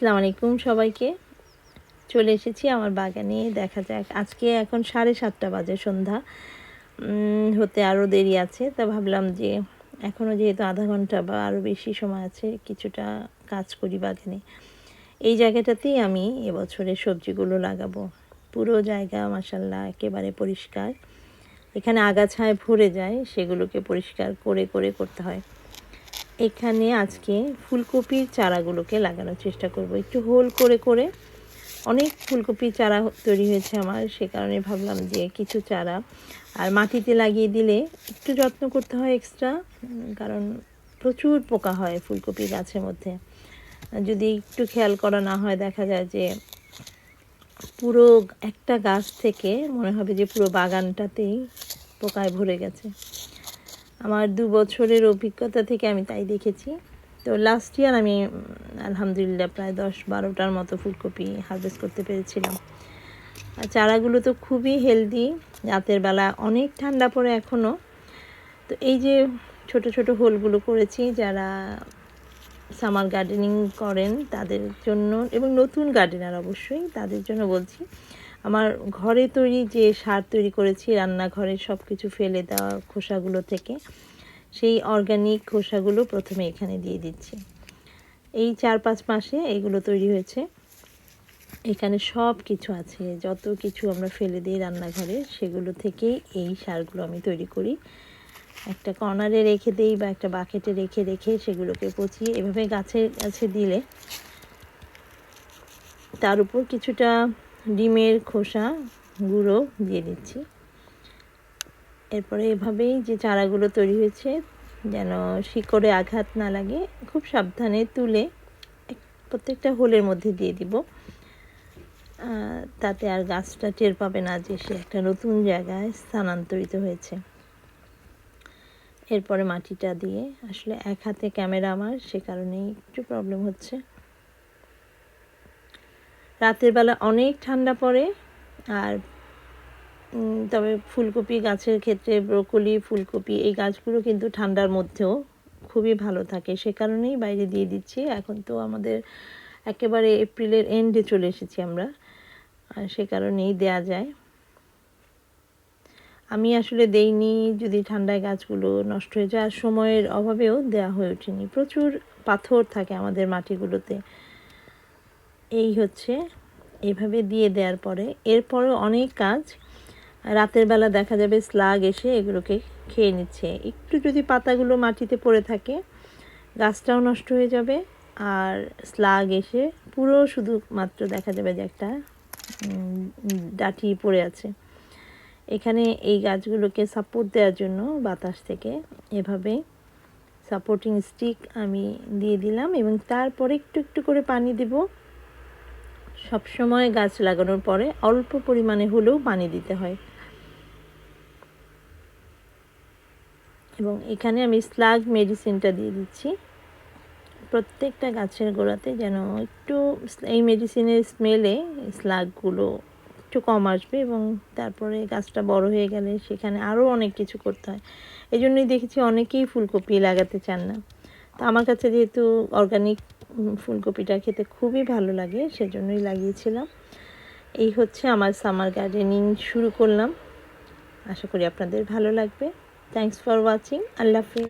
আসসালামু আলাইকুম সবাইকে। চলে এসেছি আমার বাগানে, দেখা যাক। আজকে এখন সাড়ে সাতটা বাজে সন্ধ্যা। হতে আরও দেরি আছে, তা ভাবলাম যে এখনও যেহেতু আধা ঘণ্টা বা আরও বেশি সময় আছে, কিছুটা কাজ করি বাগানে। এই জায়গাটাতেই আমি এবছরের সবজিগুলো লাগাবো। পুরো জায়গা মাসাল্লাহ একেবারে পরিষ্কার। এখানে আগাছায় ভরে যায়, সেগুলোকে পরিষ্কার করে করে করতে হয়। এখানে আজকে ফুলকপির চারাগুলোকে লাগানোর চেষ্টা করব। একটু হোল করে করে। অনেক ফুলকপির চারা তৈরি হয়েছে আমার, সে কারণে ভাবলাম যে কিছু চারা আর মাটিতে লাগিয়ে দিলে একটু যত্ন করতে হয় এক্সট্রা কারণ প্রচুর পোকা হয় ফুলকপি গাছের মধ্যে। যদি একটু খেয়াল করা না হয়, দেখা যায় যে পুরো একটা গাছ থেকে মনে হবে যে পুরো বাগানটাতেই পোকায় ভরে গেছে। আমার দু বছরের অভিজ্ঞতা থেকে আমি তাই দেখেছি। তো লাস্ট ইয়ার আমি আলহামদুলিল্লাহ প্রায় দশ বারোটার মতো ফুলকপি হারভেস্ট করতে পেরেছিলাম। আর চারাগুলো তো খুবই হেলদি রাতের বেলা অনেক ঠান্ডা পড়ে এখনও তো এই যে ছোট ছোট হোলগুলো করেছি, যারা সামার গার্ডেনিং করেন তাদের জন্য, এবং নতুন গার্ডেনার অবশ্যই তাদের জন্য বলছি আমার ঘরে তৈরি যে সার তৈরি করেছি, রান্নাঘরে সব কিছু ফেলে দেওয়া খোসাগুলো থেকে, সেই অর্গানিক খোসাগুলো প্রথমে এখানে দিয়ে দিচ্ছি। এই চার পাঁচ মাসে এগুলো তৈরি হয়েছে। এখানে সব কিছু আছে, যত কিছু আমরা ফেলে দিই রান্নাঘরে, সেগুলো থেকেই এই সারগুলো আমি তৈরি করি। একটা কর্নারে রেখে দিই বা একটা বাকেটে রেখে রেখে সেগুলোকে পচিয়ে এভাবে গাছের কাছে দিলে তার উপর কিছুটা ডিমের খোসা গুঁড়ো দিয়ে দিচ্ছি। এরপরে এভাবেই যে চারাগুলো তৈরি হয়েছে, যেন শিকড়ে আঘাত না লাগে, খুব সাবধানে তুলে প্রত্যেকটা হোলের মধ্যে দিয়ে দিব। তাতে আর গাছটা টের পাবে না যে সে একটা নতুন জায়গায় স্থানান্তরিত হয়েছে। এরপরে মাটিটা দিয়ে, আসলে এক হাতে ক্যামেরা আমার, সে কারণেই একটু প্রবলেম হচ্ছে। রাতের বেলা অনেক ঠান্ডা পড়ে আর তবে ফুলকপি গাছের ক্ষেত্রে ব্রোকলি, ফুলকপি এই গাছগুলো কিন্তু ঠান্ডার মধ্যেও খুবই ভালো থাকে। সে কারণেই বাইরে দিয়ে দিচ্ছি। এখন তো আমাদের একেবারে এপ্রিলের এন্ডে চলে এসেছি আমরা। আর সে কারণেই দেয়া যায়। আমি আসলে দেইনি যদি ঠান্ডায় গাছগুলো নষ্ট হয়ে যায়। আর সময়ের অভাবেও দেওয়া হয়ে ওঠেনি। প্রচুর পাথর থাকে আমাদের মাটিগুলোতে। এই হচ্ছে, এভাবে দিয়ে দেওয়ার পরে। এরপরেও অনেক কাজ। রাতের বেলা দেখা যাবে স্লাগ এসে এগুলোকে খেয়ে নিচ্ছে। একটু যদি পাতাগুলো মাটিতে পড়ে থাকে, গাছটাও নষ্ট হয়ে যাবে। আর স্লাগ এসে পুরো শুধুমাত্র দেখা যাবে যে একটা ডাঁটি পড়ে আছে। এখানে এই গাছগুলোকে সাপোর্ট দেওয়ার জন্য বাতাস থেকে এভাবে সাপোর্টিং স্টিক আমি দিয়ে দিলাম এবং তারপরে একটু একটু করে পানি দিব। সবসময় গাছ লাগানোর পরে অল্প পরিমাণে হলেও পানি দিতে হয়। এবং এখানে আমি স্লাগ মেডিসিনটা দিয়ে দিচ্ছি। প্রত্যেকটা গাছের গোড়াতে যেন একটু এই মেডিসিনের স্মেলে স্লাগগুলো একটু কম আসবে এবং তারপরে গাছটা বড় হয়ে গেলে সেখানে আরও অনেক কিছু করতে হয়। এই জন্যই দেখেছি অনেকেই ফুলকপি লাগাতে চান না। তো আমার কাছে যেহেতু অর্গানিক ফুলকপিটা খেতে খুবই ভালো লাগে, সেজন্যই লাগিয়েছিলাম। এই হচ্ছে আমার সামার গার্ডেনিং শুরু করলাম। আশা করি আপনাদের ভালো লাগবে। থ্যাংকস ফর ওয়াচিং আল্লাহ হাফিজ।